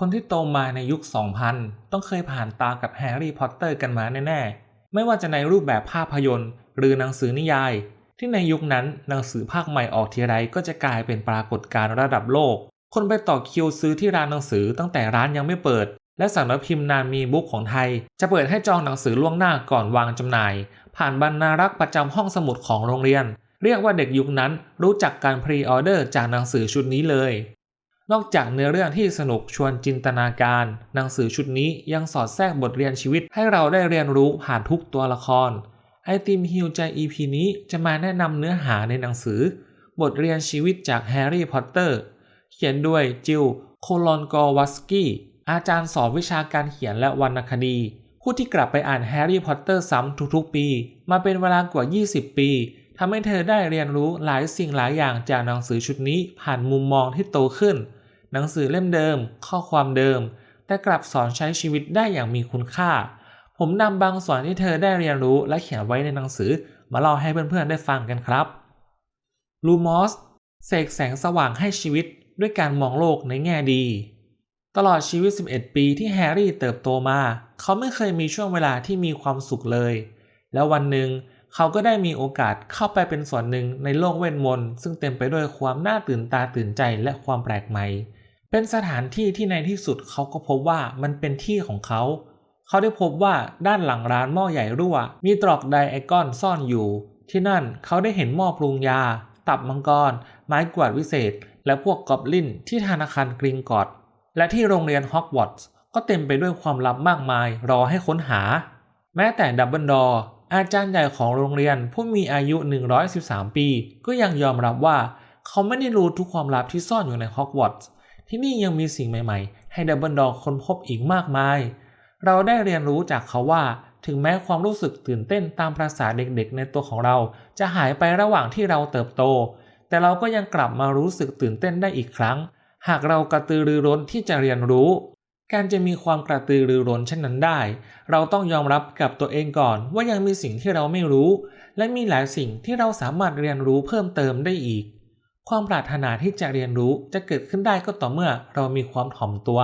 คนที่โตมาในยุค 2000 ต้องเคยผ่านตากับแฮร์รี่พอตเตอร์กันมาแน่ๆ ไม่ว่าจะในรูปแบบภาพยนตร์ หรือหนังสือนิยาย ที่ในยุคนั้นหนังสือภาคใหม่ออกทีไรก็จะกลายเป็นปรากฏการณ์ระดับโลก คนไปต่อคิวซื้อที่ร้านหนังสือตั้งแต่ร้านยังไม่เปิด และสำนักพิมพ์นานมีบุ๊กของไทย จะเปิดให้จองหนังสือล่วงหน้าก่อนวางจำหน่าย ผ่านบรรณารักษ์ประจำห้องสมุดของโรงเรียน เรียกว่าเด็กยุคนั้นรู้จักการพรีออเดอร์จากหนังสือชุดนี้เลย นอกจากเนื้อเรื่องที่สนุกชวนจินตนาการ หนังสือชุดนี้ยังสอดแทรกบทเรียนชีวิตให้เราได้เรียนรู้ผ่านทุกตัวละคร ไอติมฮิวใจ EP นี้จะมาแนะนำเนื้อหาในหนังสือ บทเรียนชีวิตจากแฮร์รี่พอตเตอร์ เขียนด้วยจิลโคลอนกอวัสกี้อาจารย์สอนวิชาการเขียนและวรรณคดี ผู้ที่กลับไปอ่านแฮร์รี่พอตเตอร์ซ้ำทุกๆ ปี มาเป็นเวลากว่า 20 ปีทำให้เธอได้เรียนรู้หลายสิ่งหลายอย่างจากหนังสือชุดนี้ผ่านมุมมองที่โตขึ้น หนังสือเล่มเดิม ข้อความเดิม แต่กลับสอนใช้ชีวิตได้อย่างมีคุณค่า ผมนำบางส่วนที่เธอได้เรียนรู้และเขียนไว้ในหนังสือมาเล่าให้เพื่อนๆได้ฟังกันครับลูมอสเสกแสงสว่างให้ชีวิตด้วยการมองโลกในแง่ดี ตลอดชีวิต 11 ปีที่แฮร์รี่เติบโตมา เขาไม่เคยมีช่วงเวลาที่มีความสุขเลย แล้ววันหนึ่งเขาก็ได้มีโอกาสเข้าไปเป็นส่วนหนึ่งในโลกเวทมนต์ซึ่งเต็มไปด้วยความน่าตื่นตาตื่นใจและความแปลกใหม่ เป็นสถานที่ที่ในที่สุดเขาก็พบว่ามันเป็นที่ของเขา เขาได้พบว่าด้านหลังร้านหม้อใหญ่รั่ว มีตรอกไดไอคอนซ่อนอยู่ ที่นั่นเขาได้เห็นหม้อปรุงยา ตับมังกร ไม้กวาดวิเศษ และพวกกอบลินที่ธนาคารกริงกอดและที่โรงเรียนฮอกวอตส์ก็เต็มไปด้วยความลับมากมายรอให้ค้นหา แม้แต่ดับเบิลดออาจารย์ใหญ่ของโรงเรียนผู้มีอายุ 113 ปี ก็ยังยอมรับว่า เขาไม่ได้รู้ทุกความลับที่ซ่อนอยู่ในฮอกวอตส์ ที่นี่ยังมีสิ่งใหม่ๆ ให้ดับเบิลดอร์ค้นพบอีกมากมาย เราได้เรียนรู้จากเขาว่า ถึงแม้ความรู้สึกตื่นเต้นตามประษาเด็กๆ ในตัวของเรา จะหายไประหว่างที่เราเติบโต แต่เราก็ยังกลับมารู้สึกตื่นเต้นได้อีกครั้ง หากเรากระตือรือร้นที่จะเรียนรู้ การจะมีความกระตือรือร้นเช่นนั้นได้ เราต้องยอมรับกับตัวเองก่อนว่ายังมีสิ่งที่เราไม่รู้ และมีหลายสิ่งที่เราสามารถเรียนรู้เพิ่มเติมได้อีก ความปรารถนาที่จะเรียนรู้จะเกิดขึ้นได้ก็ต่อเมื่อเรามีความถ่อมตัว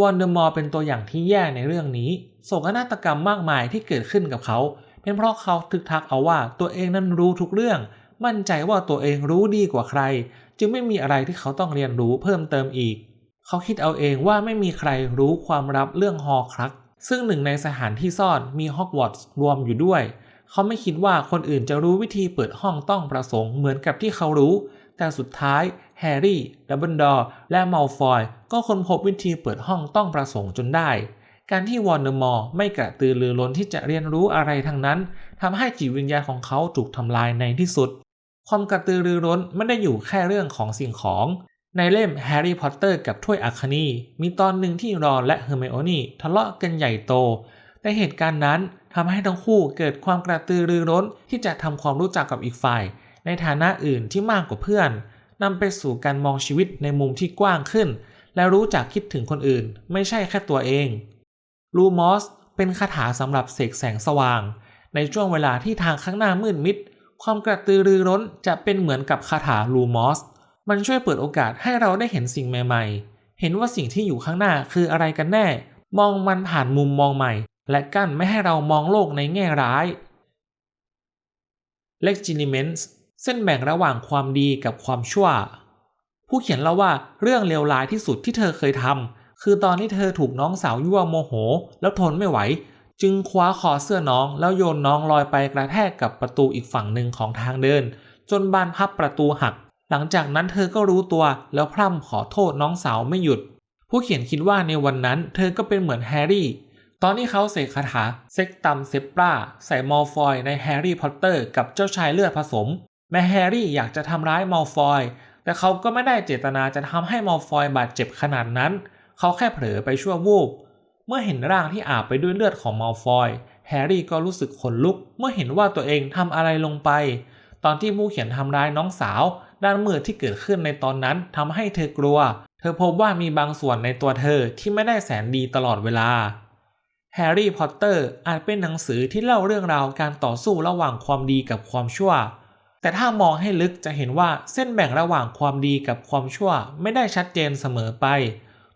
วอนเดอร์มอร์เป็นตัวอย่างที่แย่ในเรื่องนี้โศกนาฏกรรมมากมายที่เกิดขึ้นกับเขา เป็นเพราะเขาทึกทักเอาว่าตัวเองนั้นรู้ทุกเรื่อง มั่นใจว่าตัวเองรู้ดีกว่าใคร จึงไม่มีอะไรที่เขาต้องเรียนรู้เพิ่มเติมอีก เขาคิดเอาเองว่าไม่มีใครรู้ความลับเรื่องฮอครัก ซึ่งหนึ่งในสถานที่ซ่อนมีฮอกวอตส์รวมอยู่ด้วย เขาไม่คิดว่าคนอื่นจะรู้วิธีเปิดห้องต้องประสงค์เหมือนกับที่เขารู้ แต่สุดท้ายแฮร์รี่ ดับเบิลดอร์และมัลฟอย ก็ค้นพบวิธีเปิดห้องต้องประสงค์จนได้ การที่วอร์เนอร์มอร์ไม่กระตือรือร้นที่จะเรียนรู้อะไรทั้งนั้นทำให้จิตวิญญาณของเขาถูกทำลายในที่สุด ความกระตือรือร้นไม่ได้อยู่แค่เรื่องของสิ่งของ ในเล่มแฮร์รี่พอตเตอร์กับถ้วยอัคนีมีตอนหนึ่งที่รอนและเฮอร์ไมโอนี่ทะเลาะกันใหญ่โตแต่เหตุการณ์นั้นทำให้ทั้งคู่เกิดความกระตือรือร้นที่จะทำความรู้จักกับอีกฝ่าย ในฐานะอื่นที่มากกว่าเพื่อนนำไปสู่การมองชีวิตในมุมที่กว้างขึ้น และรู้จักคิดถึงคนอื่น ไม่ใช่แค่ตัวเอง ลูมอสเป็นคาถาสำหรับเสกแสงสว่าง ในช่วงเวลาที่ทางข้างหน้ามืดมิด ความกระตือรือร้นจะเป็นเหมือนกับคาถาลูมอส มันช่วยเปิดโอกาสให้เราได้เห็นสิ่งใหม่ๆ เห็นว่าสิ่งที่อยู่ข้างหน้าคืออะไรกันแน่ มองมันผ่านมุมมองใหม่ และกั้นไม่ให้เรามองโลกในแง่ร้าย Legitiments เส้นแบ่งระหว่างความดีกับความชั่ว ผู้เขียนเล่าว่าเรื่องเลวร้ายที่สุดที่เธอเคยทำคือตอนที่เธอถูกน้องสาวยั่วโมโห แล้วทนไม่ไหว จึงคว้าคอเสื้อน้องแล้วโยนน้องลอยไปกระแทกกับประตูอีกฝั่งหนึ่งของทางเดิน จนบานพับประตูหัก หลังจากนั้นเธอก็รู้ตัวแล้วพร่ำขอโทษน้องสาวไม่หยุด ผู้เขียนคิดว่าในวันนั้น เธอก็เป็นเหมือนแฮร์รี่ตอนที่เขาเสกคาถาเซ็กตัมเซปราใส่มอลฟอยในแฮร์รี่พอตเตอร์กับเจ้าชายเลือดผสม แม้แฮร์รี่อยากจะทำร้ายมอลฟอยแต่เขาก็ไม่ได้เจตนาจะทำให้มอลฟอยบาดเจ็บขนาดนั้น เขาแค่เผลอไปชั่ววูบเมื่อเห็นร่างที่อาบไปด้วยเลือดของมอลฟอยแฮร์รี่ก็รู้สึกขนลุก เมื่อเห็นว่าตัวเองทำอะไรลงไป ตอนที่ผู้เขียนทำร้ายน้องสาว ด้านมืดที่เกิดขึ้นในตอนนั้นทำให้เธอกลัว เธอพบว่ามีบางส่วนในตัวเธอที่ไม่ได้แสนดีตลอดเวลาแฮร์รี่พอตเตอร์อาจเป็นหนังสือที่เล่าเรื่องราวการต่อสู้ระหว่างความดีกับความชั่ว แต่ถ้ามองให้ลึกจะเห็นว่าเส้นแบ่งระหว่างความดีกับความชั่วไม่ได้ชัดเจนเสมอไป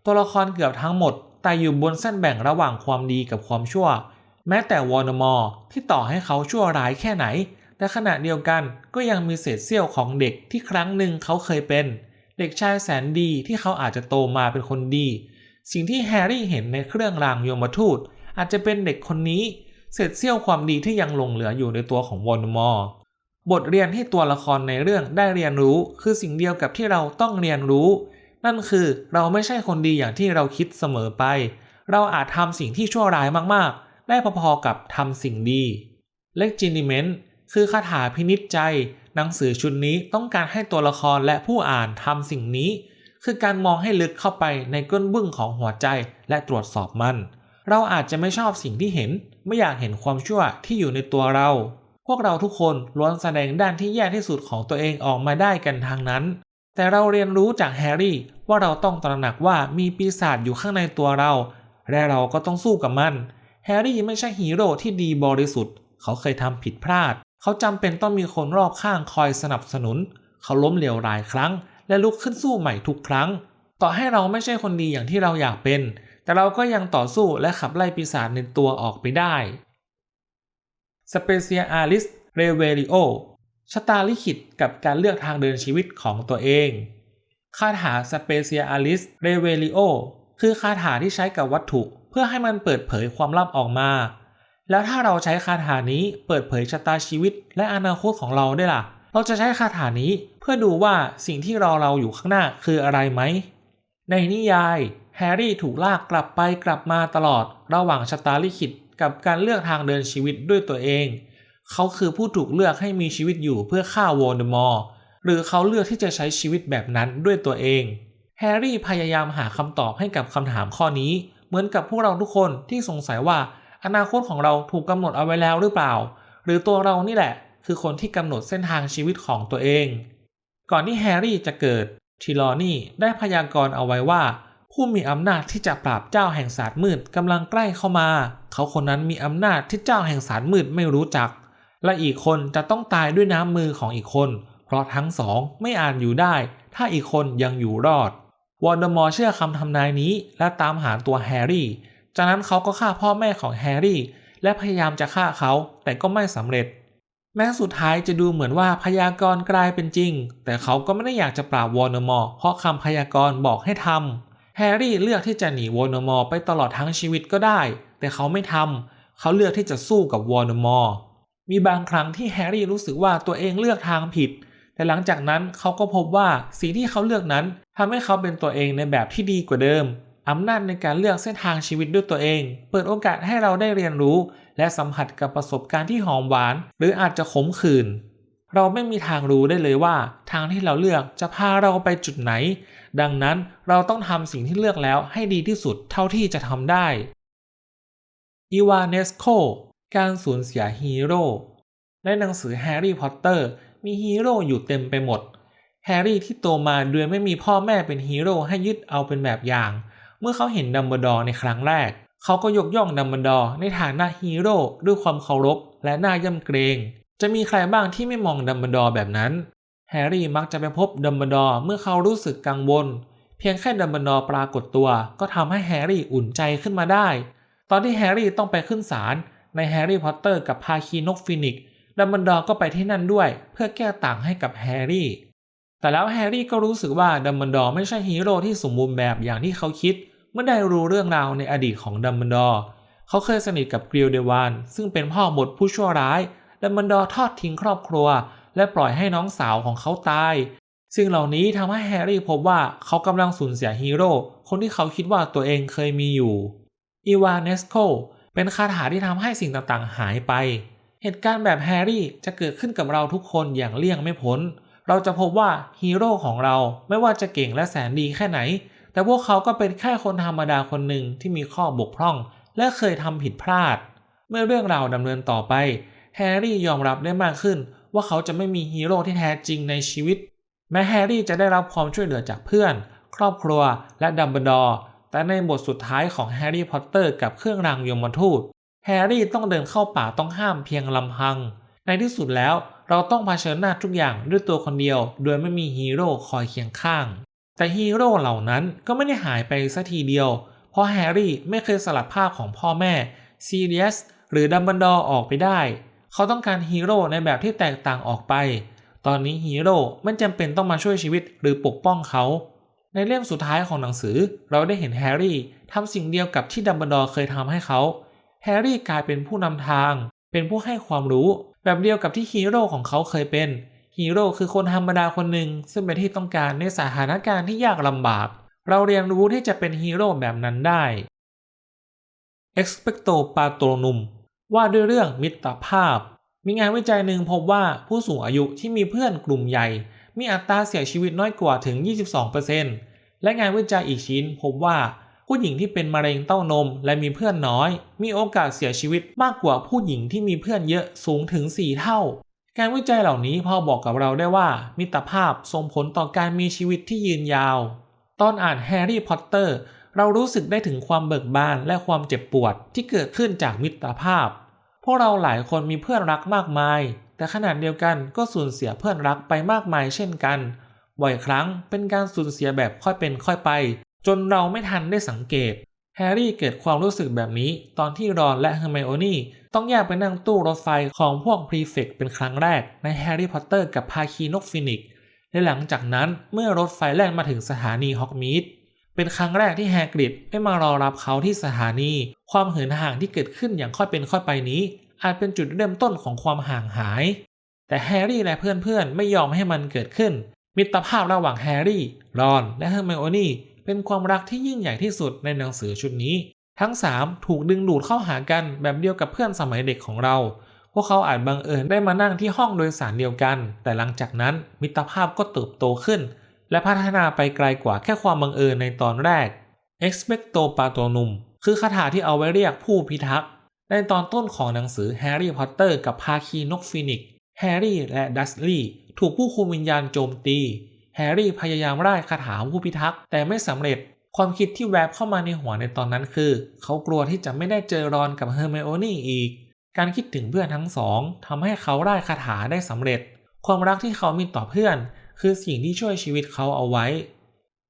ตัวละครเกือบทั้งหมดแต่อยู่บนเส้นแบ่งระหว่างความดีกับความชั่ว แม้แต่วอร์นมอร์ที่ต่อให้เขาชั่วร้ายแค่ไหน แต่ขณะเดียวกันก็ยังมีเศษเสี้ยวของเด็กที่ครั้งหนึ่งเขาเคยเป็น เด็กชายแสนดีที่เขาอาจจะโตมาเป็นคนดี สิ่งที่แฮร์รี่เห็นในเครื่องรางโยมทูตอาจจะเป็นเด็กคนนี้เศษเสี้ยวความดีที่ยังหลงเหลืออยู่ในตัวของวอลมอร์ บทเรียนที่ตัวละครในเรื่องได้เรียนรู้ คือสิ่งเดียวกับที่เราต้องเรียนรู้ นั่นคือเราไม่ใช่คนดีอย่างที่เราคิดเสมอไป เราอาจทำสิ่งที่ชั่วร้ายมากๆ ได้พอๆกับทำสิ่งดี เลกจินิเมนต์คือคาถาพินิจใจ หนังสือชุดนี้ต้องการให้ตัวละครและผู้อ่านทำสิ่งนี้ คือการมองให้ลึกเข้าไปในก้นบึ้งของหัวใจและตรวจสอบมัน เราอาจจะไม่ชอบสิ่งที่เห็น ไม่อยากเห็นความชั่วที่อยู่ในตัวเรา พวกเราทุกคนล้วนแสดงด้านที่แย่ที่สุดของตัวเองออกมาได้กันทางนั้น แต่เราเรียนรู้จากแฮร์รี่ว่าเราต้องตระหนักว่ามีปีศาจอยู่ข้างในตัวเรา และเราก็ต้องสู้กับมัน แฮร์รี่ไม่ใช่ฮีโร่ที่ดีบริสุทธิ์ เขาเคยทำผิดพลาด เขาจำเป็นต้องมีคนรอบข้างคอยสนับสนุน เขาล้มเหลวหลายครั้ง และลุกขึ้นสู้ใหม่ทุกครั้ง ต่อให้เราไม่ใช่คนดีอย่างที่เราอยากเป็น แต่เราก็ยังต่อสู้และขับไล่ปีศาจในตัวออกไปได้ Specialis Revelio ชะตาลิขิตกับการเลือกทางเดินชีวิตของตัวเอง คาถา Specialis Revelio คือคาถาที่ใช้กับวัตถุเพื่อให้มันเปิดเผยความลับออกมา แล้วถ้าเราใช้คาถานี้เปิดเผยชะตาชีวิต และอนาคตของเราได้ล่ะ เราจะใช้คาถานี้เพื่อดูว่าสิ่งที่รอเราอยู่ข้างหน้าคืออะไรไหม ในนิยายแฮร์รี่ถูกลากกลับไปกลับมาตลอด ระหว่างชะตาลิขิต กับการเลือกทางเดินชีวิตด้วยตัวเอง เขาคือผู้ถูกเลือกให้มีชีวิตอยู่เพื่อฆ่าโวลเดมอร์หรือเขาเลือกที่จะใช้ชีวิตแบบนั้นด้วยตัวเอง แฮร์รี่พยายามหาคำตอบให้กับคำถามข้อนี้ เหมือนกับพวกเราทุกคนที่สงสัยว่าอนาคตของเราถูกกำหนดเอาไว้แล้วหรือเปล่า หรือตัวเรานี่แหละ คือคนที่กำหนดเส้นทางชีวิตของตัวเอง ก่อนที่แฮร์รี่จะเกิดทิลอนี่ได้พยากรณ์เอาไว้ว่า ผู้มีอำนาจที่จะปราบเจ้าแห่งศาสตร์มืดกำลังใกล้เข้ามา เขาคนนั้นมีอำนาจที่เจ้าแห่งศาสตร์มืดไม่รู้จัก และอีกคนจะต้องตายด้วยน้ำมือของอีกคน เพราะทั้งสองไม่อาจอยู่ได้ ถ้าอีกคนยังอยู่รอด วอลเดอมอร์เชื่อคำทำนายนี้ และตามหาตัวแฮร์รี่ จากนั้นเขาก็ฆ่าพ่อแม่ของแฮร์รี่ และพยายามจะฆ่าเขาแต่ก็ไม่สำเร็จแม้สุดท้ายจะดูเหมือนว่าพยากรณ์กลายเป็นจริง แต่เขาก็ไม่ได้อยากจะปราบวอลเดอมอร์เพราะคำพยากรณ์บอกให้ทำ แฮร์รี่เลือกที่จะหนีวอลเดอมอร์ไปตลอดทั้งชีวิตก็ได้ แต่เขาไม่ทำ เขาเลือกที่จะสู้กับวอลเดอมอร์มีบางครั้งที่แฮร์รี่รู้สึกว่าตัวเองเลือกทางผิด แต่หลังจากนั้นเขาก็พบว่าสิ่งที่เขาเลือกนั้นทำให้เขาเป็นตัวเองในแบบที่ดีกว่าเดิมอำนาจในการเลือกเส้นทางชีวิตด้วยตัวเอง เปิดโอกาสให้เราได้เรียนรู้ และสัมผัสกับประสบการณ์ที่หอมหวาน หรืออาจจะขมขื่นเราไม่มีทางรู้ได้เลยว่า ทางที่เราเลือกจะพาเราไปจุดไหนดังนั้นเราต้องทำสิ่งที่เลือกแล้วให้ดีที่สุดเท่าที่จะทำได้อีวานเนสโคการสูญเสียฮีโร่ในหนังสือแฮร์รี่พอตเตอร์มีฮีโร่อยู่เต็มไปหมด แฮร์รี่ที่โตมาโดยไม่มีพ่อแม่เป็นฮีโร่ให้ยึดเอาเป็นแบบอย่าง เมื่อเขาเห็นดัมเบิลดอร์ในครั้งแรก เขาก็ยกย่องดัมเบิลดอร์ในฐานะฮีโร่ด้วยความเคารพและน่าย่ำเกรง จะมีใครบ้างที่ไม่มองดัมเบิลดอร์แบบนั้น แฮร์รี่มักจะไปพบดัมเบิลดอร์เมื่อเขารู้สึกกังวล เพียงแค่ดัมเบิลดอร์ปรากฏตัว ก็ทำให้แฮร์รี่อุ่นใจขึ้นมาได้ ตอนที่แฮร์รี่ต้องไปขึ้นศาลในแฮร์รี่พอตเตอร์กับพาคีนกฟินิกดัมเบิลดอร์ก็ไปที่นั่นด้วย เพื่อแก้ต่างให้กับแฮร์รี่ แต่แล้วแฮร์รี่ก็รู้สึกว่าดัมเบิลดอร์ไม่ใช่ฮีโร่ที่สมบูรณ์แบบอย่างที่เขาคิด เมื่อได้รู้เรื่องราวในอดีตของดัมเบิลดอร์เขาเคยสนิทกับกริลเดวานซึ่งเป็นพ่อหมดผู้ชั่วร้ายดัมเบิลดอร์ทอดทิ้งครอบครัว และปล่อยให้น้องสาวของเขาตายสิ่งเหล่านี้ทำให้แฮร์รี่พบว่าเขากำลังสูญเสียฮีโร่คนที่เขาคิดว่าตัวเองเคยมีอยู่อีวานเนสโคเป็นคาถาที่ทำให้สิ่งต่างๆ หายไป เหตุการณ์แบบแฮร์รี่จะเกิดขึ้นกับเราทุกคนอย่างเลี่ยงไม่พ้น เราจะพบว่าฮีโร่ของเราไม่ว่าจะเก่งและแสนดีแค่ไหน แต่พวกเขาก็เป็นแค่คนธรรมดาคนหนึ่งที่มีข้อบกพร่อง และเคยทำผิดพลาด เมื่อเรื่องราวดำเนินต่อไปแฮร์รี่ยอมรับได้มากขึ้น ว่าเขาจะไม่มีฮีโร่ที่แท้จริงในชีวิต แม้แฮร์รี่จะได้รับความช่วยเหลือจากเพื่อน ครอบครัวและดัมเบิลดอร์แต่ในบทสุดท้ายของแฮร์รี่พอตเตอร์กับเครื่องรางยมทูตแฮร์รี่ต้องเดินเข้าป่าต้องห้ามเพียงลำพัง ในที่สุดแล้วเราต้องเผชิญหน้าทุกอย่างด้วยตัวคนเดียว โดยไม่มีฮีโร่คอยเคียงข้าง แต่ฮีโร่เหล่านั้นก็ไม่ได้หายไปสัทีเดียว เพราะแฮร์รี่ไม่เคยสลัดภาพของพ่อแม่ซีเรียสหรือดัมเบิลดอร์ออกไปได้ เขาต้องการฮีโร่ในแบบที่แตกต่างออกไป ตอนนี้ฮีโร่ไม่จำเป็นต้องมาช่วยชีวิตหรือปกป้องเขา ในเล่มสุดท้ายของหนังสือ เราได้เห็นแฮร์รี่ทำสิ่งเดียวกับที่ดัมเบิลดอร์เคยทำให้เขา แฮร์รี่กลายเป็นผู้นำทาง เป็นผู้ให้ความรู้ แบบเดียวกับที่ฮีโร่ของเขาเคยเป็นฮีโร่คือคนธรรมดาคนหนึ่งซึ่งเป็นที่ต้องการในสถานการณ์ที่ยากลำบาก เราเรียนรู้ที่จะเป็นฮีโร่แบบนั้นได้ Expecto Patronum ว่าด้วยเรื่องมิตรภาพ มีงานวิจัยหนึ่งพบว่าผู้สูงอายุที่มีเพื่อนกลุ่มใหญ่ มีอัตราเสียชีวิตน้อยกว่าถึง 22%และงานวิจัยอีกชิ้นพบว่าผู้หญิงที่เป็นมะเร็งเต้านมและมีเพื่อนน้อย มีโอกาสเสียชีวิตมากกว่าผู้หญิงที่มีเพื่อนเยอะสูงถึง 4 เท่า การวิจัยเหล่านี้พอบอกกับเราได้ว่า มิตรภาพส่งผลต่อการมีชีวิตที่ยืนยาว ตอนอ่านแฮร์รี่พอตเตอร์ เรารู้สึกได้ถึงความเบิกบานและความเจ็บปวดที่เกิดขึ้นจากมิตรภาพ พวกเราหลายคนมีเพื่อนรักมากมาย แต่ขนาดเดียวกันก็สูญเสียเพื่อนรักไปมากมายเช่นกัน บ่อยครั้งเป็นการสูญเสียแบบค่อยเป็นค่อยไป จนเราไม่ทันได้สังเกต แฮร์รี่เกิดความรู้สึกแบบนี้ ตอนที่รอนและเฮอร์ไมโอนี่ต้องแยกไปนั่งตู้รถไฟของพวกพรีเฟกเป็นครั้งแรกในแฮร์รี่พอตเตอร์กับพาคีนกฟินิกและหลังจากนั้นเมื่อรถไฟแล่นมาถึงสถานีฮอกมีด เป็นครั้งแรกที่แฮกริดไม่มารอรับเขาที่สถานี ความเหินห่างที่เกิดขึ้นอย่างค่อยเป็นค่อยไปนี้ อาจเป็นจุดเริ่มต้นของความห่างหาย แต่แฮร์รี่และเพื่อนๆ ไม่ยอมให้มันเกิดขึ้น มิตรภาพระหว่างแฮร์รี่ รอน และเฮอร์ไมโอนี่เป็นความรักที่ยิ่งใหญ่ที่สุดในหนังสือชุดนี้ ทั้ง 3 ถูกดึงดูดเข้าหากันแบบเดียวกับเพื่อนสมัยเด็กของเรา พวกเขาอาจบังเอิญได้มานั่งที่ห้องโดยสารเดียวกัน แต่หลังจากนั้นมิตรภาพก็เติบโตขึ้น และพัฒนาไปไกลกว่าแค่ความบังเอิญในตอนแรก Expecto Patronum คือคาถาที่เอาไว้เรียกผู้พิทักษ์ในตอนต้นของหนังสือแฮร์รี่พอตเตอร์กับภาคีนกฟินิกแฮร์รี่และดัสลีย์ถูกผู้คุมวิญญาณโจมตี แฮร์รี่พยายามร่ายคาถาผู้พิทักษ์แต่ไม่สำเร็จ ความคิดที่แวบเข้ามาในหัวในตอนนั้นคือ เขากลัวที่จะไม่ได้เจอรอนกับเฮอร์ไมโอนี่อีก การคิดถึงเพื่อนทั้งสองทำให้เขาร่ายคาถาได้สำเร็จ ความรักที่เขามีต่อเพื่อน คือสิ่งที่ช่วยชีวิตเขาเอาไว้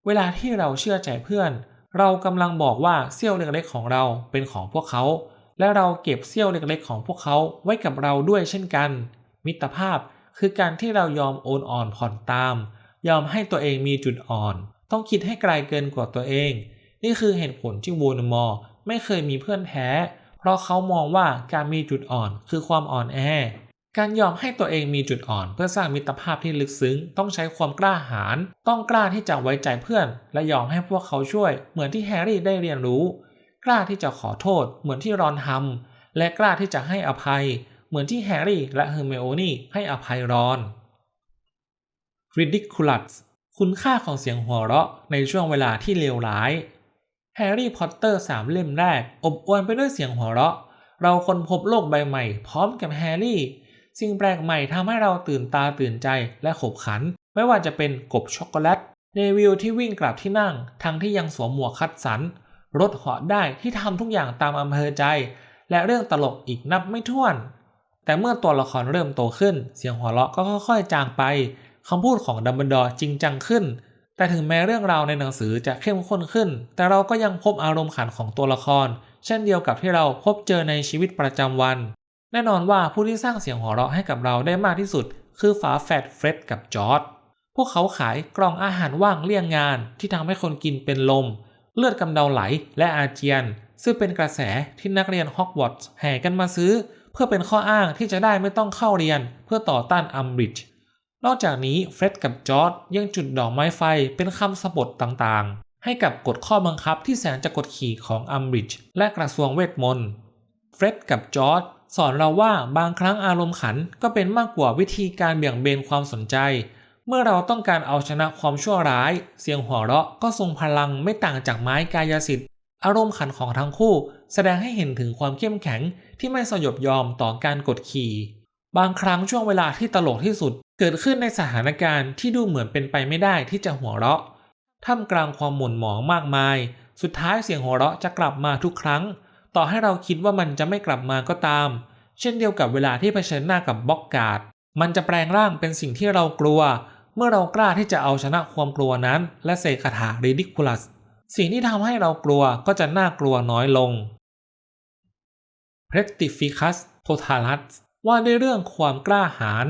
เวลาที่เราเชื่อใจเพื่อน เรากำลังบอกว่าเสี้ยวเล็กๆของเราเป็นของพวกเขา และเราเก็บเสี้ยวเล็กๆของพวกเขาไว้กับเราด้วยเช่นกัน มิตรภาพคือการที่เรายอมโอนอ่อนผ่อนตาม ยอมให้ตัวเองมีจุดอ่อน ต้องคิดให้ไกลเกินกว่าตัวเอง นี่คือเหตุผลที่โวลเดอมอร์ไม่เคยมีเพื่อนแท้ เพราะเขามองว่าการมีจุดอ่อนคือความอ่อนแอ การยอมให้ตัวเองมีจุดอ่อน เพื่อสร้างมิตรภาพที่ลึกซึ้ง ต้องใช้ความกล้าหาญต้องกล้าที่จะไว้ใจเพื่อน และยอมให้พวกเขาช่วย เหมือนที่แฮร์รี่ได้เรียนรู้ กล้าที่จะขอโทษ เหมือนที่รอนทำและกล้าที่จะให้อภัย เหมือนที่แฮร์รี่และเฮอร์ไมโอนี่ให้อภัยรอน ridiculous คุณค่าของเสียงหัวเราะในช่วงเวลาที่เลวร้าย แฮร์รี่พอตเตอร์สามเล่มแรก อบอวลไปด้วยเสียงหัวเราะ เราคนพบโลกใบใหม่ พร้อมกับแฮร์รี่ สิ่งแปลกใหม่ทำให้เราตื่นตาตื่นใจและขบขัน ไม่ว่าจะเป็นกบช็อกโกแลตเนวิลที่วิ่งกลับที่นั่ง ทั้งที่ยังสวมหมวกคัดสัน รถเหาะได้ที่ทำทุกอย่างตามอำเภอใจ และเรื่องตลกอีกนับไม่ถ้วน แต่เมื่อตัวละครเริ่มโตขึ้น เสียงหัวเราะก็ค่อยๆจางไปคำพูดของดัมเบิลดอร์จริงจังขึ้น แต่ถึงแม้เรื่องราวในหนังสือจะเข้มข้นขึ้น แต่เราก็ยังพบอารมณ์ขันของตัวละคร เช่นเดียวกับที่เราพบเจอในชีวิตประจำวัน แน่นอนว่าผู้ที่สร้างเสียงหัวเราะให้กับเราได้มากที่สุด คือฝาแฝดเฟร็ดกับจอร์ดพวกเขาขายกล่องอาหารว่างเลี่ยงงานที่ทำให้คนกินเป็นลม เลือดกำเดาไหลและอาเจียน ซึ่งเป็นกระแสที่นักเรียนฮอกวอตส์แห่กันมาซื้อ เพื่อเป็นข้ออ้างที่จะได้ไม่ต้องเข้าเรียน เพื่อต่อต้านอัมบริดจ์นอกจากนี้เฟร็ดกับจอร์ดยังจุดดอกไม้ไฟเป็นคำสะบทต่างๆ ให้กับกฎข้อบังคับที่แสนจะกดขี่ของอัมบริดจ์และกระทรวงเวทมนต์เฟร็ดกับจอร์ด สอนเราว่าบางครั้งอารมณ์ขันก็เป็นมากกว่าวิธีการเบี่ยงเบนความสนใจ เมื่อเราต้องการเอาชนะความชั่วร้าย เสียงหัวเราะก็ทรงพลังไม่ต่างจากไม้กายสิทธิ์อารมณ์ขันของทั้งคู่ แสดงให้เห็นถึงความเข้มแข็งที่ไม่สยบยอมต่อการกดขี่ บางครั้งช่วงเวลาที่ตลกที่สุด เกิดขึ้นในสถานการณ์ที่ดูเหมือนเป็นไปไม่ได้ที่จะหัวเราะท่ามกลางความหม่นหมองมากมาย สุดท้ายเสียงหัวเราะจะกลับมาทุกครั้ง ต่อให้เราคิดว่ามันจะไม่กลับมาก็ตาม เช่นเดียวกับเวลาที่เผชิญหน้ากับบล็อกการ์ด มันจะแปลงร่างเป็นสิ่งที่เรากลัว เมื่อเรากล้าที่จะเอาชนะความกลัวนั้น และเสกคาถา ridiculous สิ่งที่ทำให้เรากลัวก็จะน่ากลัวน้อยลง Prestificus Totalus ว่าด้วยเรื่องความกล้าหาญ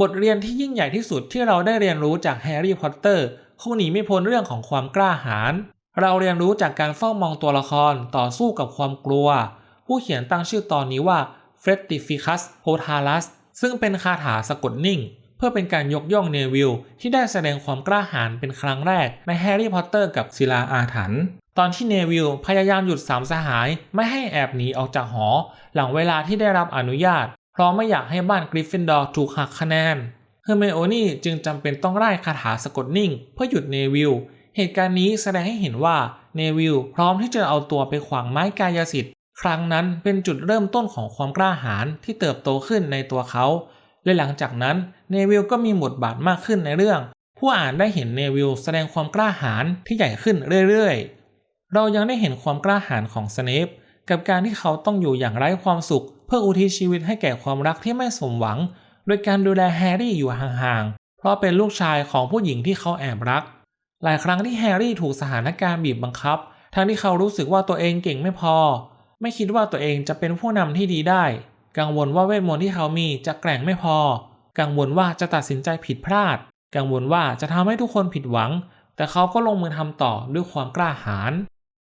บทเรียนที่ยิ่งใหญ่ที่สุดที่เราได้เรียนรู้จากแฮร์รี่พอตเตอร์คงหนีไม่พ้นเรื่องของความกล้าหาญ เราเรียนรู้จากการเฝ้ามองตัวละครต่อสู้กับความกลัว ผู้เขียนตั้งชื่อตอนนี้ว่า Frestificus Totalus ซึ่งเป็นคาถาสะกดนิ่ง เพื่อเป็นการยกย่องเนวิลที่ได้แสดงความกล้าหาญเป็นครั้งแรกในแฮร์รี่พอตเตอร์กับศิลาอาถรรพ์ตอนที่เนวิลพยายามหยุดสามสหายไม่ให้แอบหนีออกจากหอ หลังเวลาที่ได้รับอนุญาต เพราะไม่อยากให้บ้านกริฟฟินดอร์ถูกหักคะแนนเฮอร์เมโอนี่จึงจำเป็นต้องไล่คาถาสะกดนิ่ง เพื่อหยุดเนวิล เหตุการณ์นี้แสดงให้เห็นว่าเนวิลพร้อมที่จะเอาตัวไปขวางไม้กายสิทธิ์ครั้งนั้นเป็นจุดเริ่มต้นของความกล้าหาญที่เติบโตขึ้นในตัวเขาและหลังจากนั้นเนวิลก็มีบทบาทมากขึ้นในเรื่อง ผู้อ่านได้เห็นเนวิลแสดงความกล้าหาญที่ใหญ่ขึ้นเรื่อยๆ เรายังได้เห็นความกล้าหาญของสเนปกับการที่เขาต้องอยู่อย่างไร้ความสุข เพื่ออุทิศชีวิตให้แก่ความรักที่ไม่สมหวัง โดยการดูแลแฮร์รี่อยู่ห่างๆ เพราะเป็นลูกชายของผู้หญิงที่เขาแอบรัก หลายครั้งที่แฮร์รี่ถูกสถานการณ์บีบบังคับ ทั้งที่เขารู้สึกว่าตัวเองเก่งไม่พอ ไม่คิดว่าตัวเองจะเป็นผู้นำที่ดีได้ กังวลว่าเวทมนต์ที่เขามีจะแกร่งไม่พอ กังวลว่าจะตัดสินใจผิดพลาด กังวลว่าจะทำให้ทุกคนผิดหวัง แต่เขาก็ลงมือทำต่อด้วยความกล้าหาญ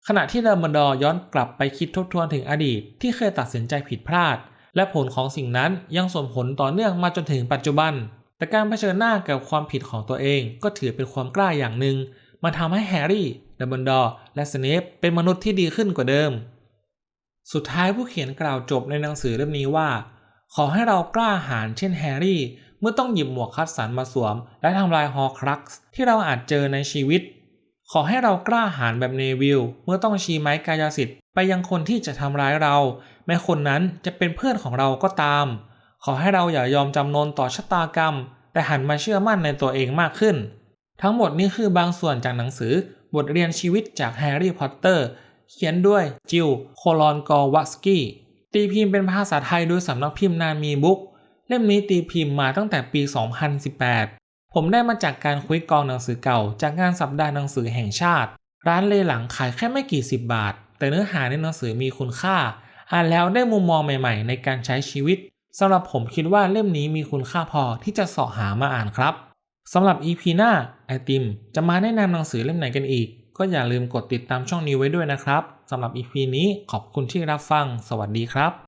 ขณะที่เดอร์มันดอร์ย้อนกลับไปคิดทบทวนถึงอดีต ที่เคยตัดสินใจผิดพลาด และผลของสิ่งนั้นยังส่งผลต่อเนื่องมาจนถึงปัจจุบัน แต่การเผชิญหน้ากับความผิดของตัวเองก็ถือเป็นความกล้าอย่างหนึ่งมันทำให้แฮร์รี่ดัมเบิลดอร์และสเนปเป็นมนุษย์ที่ดีขึ้นกว่าเดิม สุดท้ายผู้เขียนกล่าวจบในหนังสือเล่มนี้ว่า ขอให้เรากล้าหาญเช่นแฮร์รี่ เมื่อต้องหยิบหมวกคัดสันมาสวม และทำลายฮอครักซ์ที่เราอาจเจอในชีวิต ขอให้เรากล้าหาญแบบเนวิลเมื่อต้องชี้ไม้กายสิทธิ์ไปยังคนที่จะทำร้ายเรา แม้คนนั้นจะเป็นเพื่อนของเราก็ตาม ขอให้เราอย่ายอมจำนนต่อชะตากรรม แต่หันมาเชื่อมั่นในตัวเองมากขึ้น ทั้งหมดนี้คือบางส่วนจากหนังสือบทเรียนชีวิตจากแฮร์รี่พอตเตอร์เขียนด้วยจิลโคลอนกอวัสกี้ตีพิมพ์เป็นภาษาไทยโดยสำนักพิมพ์นานมีบุ๊กเล่มนี้ตีพิมพ์มาตั้งแต่ปี 2018 ผมได้มาจากการคุยกองหนังสือเก่า จากงานสัปดาห์หนังสือแห่งชาติ ร้านเลหลังขายแค่ไม่กี่สิบบาท แต่เนื้อหาในหนังสือมีคุณค่า อ่านแล้วได้มุมมองใหม่ ๆ ในการใช้ชีวิต สำหรับผมคิดว่าเล่มนี้มีคุณค่าพอที่จะเสาะหามาอ่านครับสำหรับ EP หน้าไอติม จะมาแนะนำหนังสือเล่มไหนกันอีก ก็อย่าลืมกดติดตามช่องนี้ไว้ด้วยนะครับสำหรับ EP นี้ขอบคุณที่รับฟัง สวัสดีครับ